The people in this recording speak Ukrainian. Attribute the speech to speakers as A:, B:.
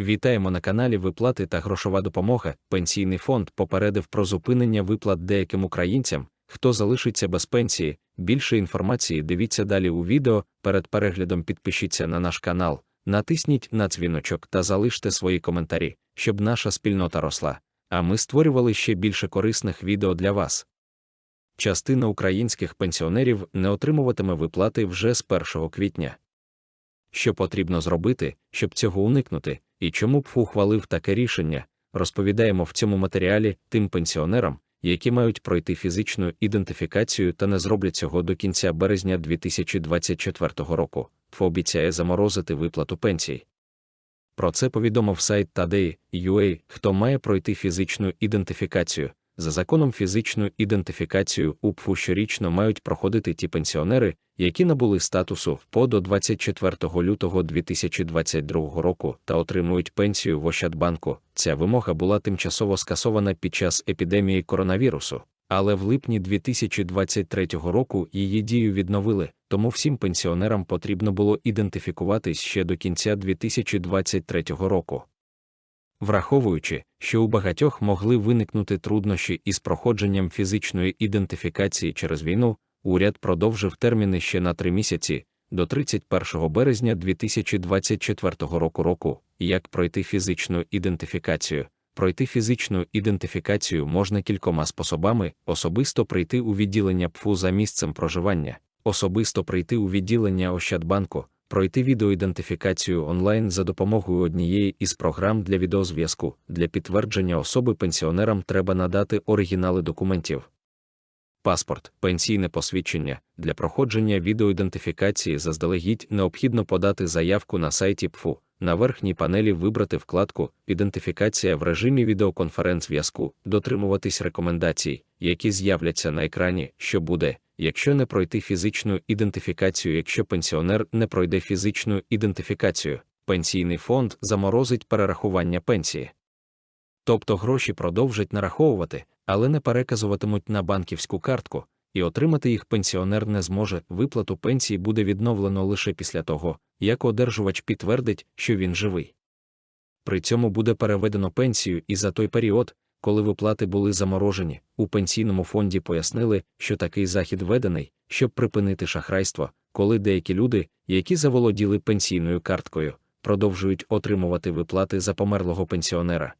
A: Вітаємо на каналі Виплати та грошова допомога. Пенсійний фонд попередив про зупинення виплат деяким українцям, хто залишиться без пенсії. Більше інформації дивіться далі у відео. Перед переглядом підпишіться на наш канал, натисніть на дзвіночок та залиште свої коментарі, щоб наша спільнота росла. А ми створювали ще більше корисних відео для вас. Частина українських пенсіонерів не отримуватиме виплати вже з 1 квітня. Що потрібно зробити, щоб цього уникнути, і чому б ухвалив таке рішення, розповідаємо в цьому матеріалі тим пенсіонерам, які мають пройти фізичну ідентифікацію та не зроблять цього до кінця березня 2024 року, ФО обіцяє заморозити виплату пенсій. Про це повідомив сайт Tadei.ua, хто має пройти фізичну ідентифікацію. За законом фізичну ідентифікацію УПФУ щорічно мають проходити ті пенсіонери, які набули статусу ВПО до 24 лютого 2022 року та отримують пенсію в Ощадбанку. Ця вимога була тимчасово скасована під час епідемії коронавірусу, але в липні 2023 року її дію відновили, тому всім пенсіонерам потрібно було ідентифікуватись ще до кінця 2023 року. Враховуючи, що у багатьох могли виникнути труднощі із проходженням фізичної ідентифікації через війну, уряд продовжив терміни ще на три місяці до 31 березня 2024 року року, як пройти фізичну ідентифікацію. Пройти фізичну ідентифікацію можна кількома способами: особисто прийти у відділення ПФУ за місцем проживання, особисто прийти у відділення Ощадбанку, пройти відеоідентифікацію онлайн за допомогою однієї із програм для відеозв'язку. Для підтвердження особи пенсіонерам треба надати оригінали документів. Паспорт, пенсійне посвідчення. Для проходження відеоідентифікації заздалегідь необхідно подати заявку на сайті ПФУ. На верхній панелі вибрати вкладку Ідентифікація в режимі відеоконференц-зв'язку, дотримуватись рекомендацій, які з'являться на екрані, що буде, якщо не пройти фізичну ідентифікацію, якщо пенсіонер не пройде фізичну ідентифікацію, пенсійний фонд заморозить перерахування пенсії. Тобто гроші продовжать нараховувати, але не переказуватимуть на банківську картку, і отримати їх пенсіонер не зможе. Виплату пенсії буде відновлено лише після того, як одержувач підтвердить, що він живий. При цьому буде переведено пенсію і за той період, коли виплати були заморожені, у пенсійному фонді пояснили, що такий захід введений, щоб припинити шахрайство, коли деякі люди, які заволоділи пенсійною карткою, продовжують отримувати виплати за померлого пенсіонера,